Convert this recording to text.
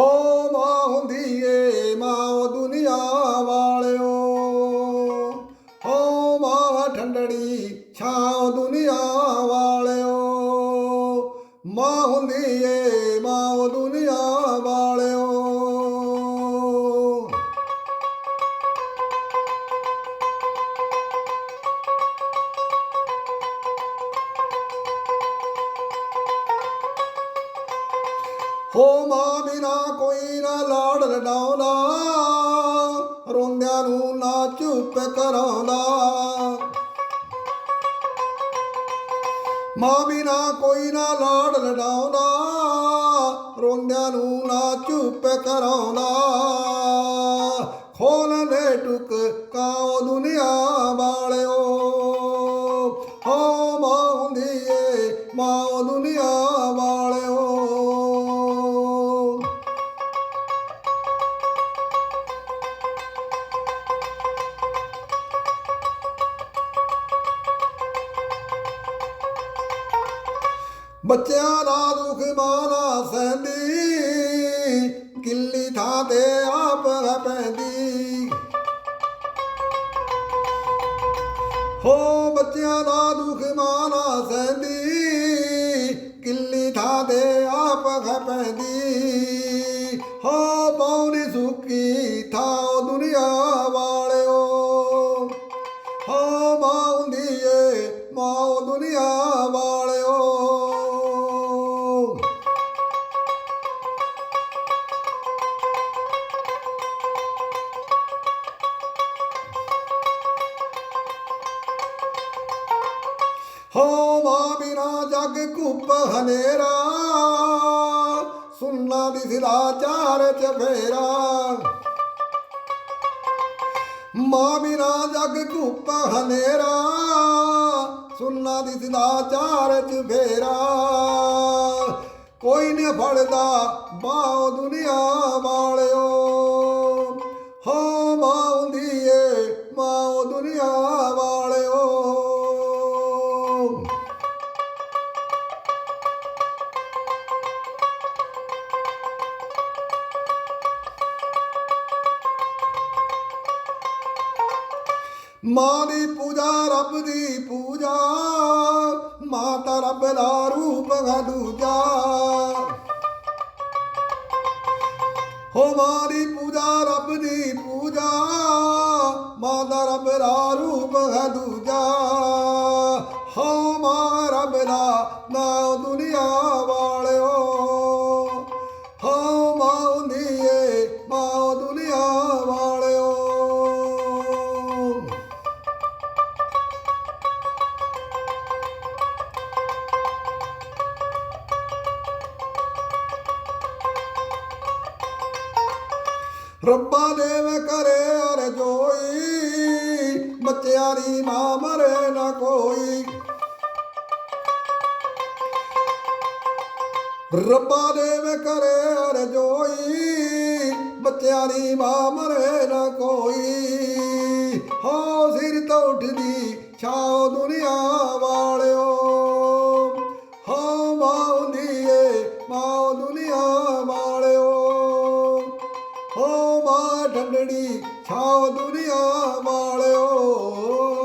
ਹੋ ਮਾਂ ਹੁੰਦੀ ਏ ਮਾਂ ਦੁਨੀਆ ਵਾਲਿਓ। ਹੋ ਮਾਂ ਠੰਡੜੀ ਛਾਂ ਦੁਨੀਆ ਵਾਲਿਓ। ਮਾਂ ਹੁੰਦੀ ਏ ਮਾਂ ਦੁਨੀਆ ਹੋ ਮਾਂ ਬਿਨਾ ਕੋਈ ਨਾ ਲਾੜ ਲਡਾਉਂਦਾ ਰੋਂਦਿਆਂ ਨੂੰ ਨਾ ਚੁੱਪ ਕਰਾਉਂਦਾ। ਮਾਂ ਬਿਨਾ ਕੋਈ ਨਾ ਲਾੜ ਲਡਾਉਂਦਾ ਰੋਂਦਿਆਂ ਨੂੰ ਨਾ ਚੁੱਪ ਕਰਾਉਂਦਾ। ਖੋਲ ਦੇ ਟੁਕ ਕਾਉ ਦੁਨੀਆ ਵਾਲਿਓ, ਹੋ ਮਾਂ ਹੁੰਦੀ ਏ ਮਾਂ ਦੁਨੀਆ। ਬੱਚਿਆਂ ਦਾ ਦੁੱਖ ਮਾਨਾ ਸਹਿੰਦੀ, ਕਿੱਲੀ ਥਾਂ ਤੇ ਆਪ ਹੈ ਪੈਂਦੀ। ਹੋ ਬੱਚਿਆਂ ਦਾ ਦੁੱਖ ਮਾਨਾ ਸਹਿੰਦੀ, ਕਿੱਲੀ ਥਾਂ ਤੇ ਆਪ ਹੈ ਪੈਂਦੀ। ਹੋ ਪੌਣੀ ਸੁੱਕੀ ਥਾਂ ਦੁਨੀਆ ਹੋ ਮਾਂ ਬਿਨਾ ਜਗ ਕੁੱਪ ਹਨੇਰਾ, ਸੁਣਨਾ ਦਿਸਦਾ ਚਾਰ ਚਫੇਰਾ ਮਾਂ ਬਿਨਾ ਜਗ ਕੁੱਪ ਹਨੇਰਾ, ਸੁਣਨਾ ਦਿਸਦਾ ਚਾਰ ਚਫੇਰਾ ਕੋਈ ਨਹੀਂ ਫੜਦਾ ਬਾਹ ਦੁਨੀਆ ਵਾਲਿਓ। ਮਾਂ ਦੀ ਪੂਜਾ, ਰੱਬ ਦੀ ਪੂਜਾ, ਮਾਤਾ ਰੱਬ ਦਾ ਰੂਪ ਹੈ ਦੂਜਾ। ਹੋ ਮਾਂ ਦੀ ਪੂਜਾ, ਰੱਬ ਦੀ ਪੂਜਾ, ਮਾਤਾ ਰੱਬ ਦਾ ਰੂਪ ਹੈ ਦੂਜਾ। ਹੋ ਮਾਂ ਰੱਬ ਦਾ ਨਾ ਦੁਨੀਆ ਵਾਲਿਓ ਰੱਬਾ ਦੇਵ ਕਰੇ ਅਰਜੋਈ ਬੱਚਿਆਂ ਦੀ ਮਾਂ ਮਰੇ ਨਾ ਕੋਈ। ਰੱਬਾ ਦੇਵ ਕਰੇ ਅਰਜੋਈ ਬੱਚਿਆਂ ਦੀ ਮਾਂ ਮਰੇ ਨਾ ਕੋਈ। ਹੋ ਸਿਰ ਤੋਂ ਉੱਠਦੀ ਛਾਓ ਦੁਨੀਆ ਵਾਲਿਓ। ઘડી છાવ દુનિયા માળ્યો.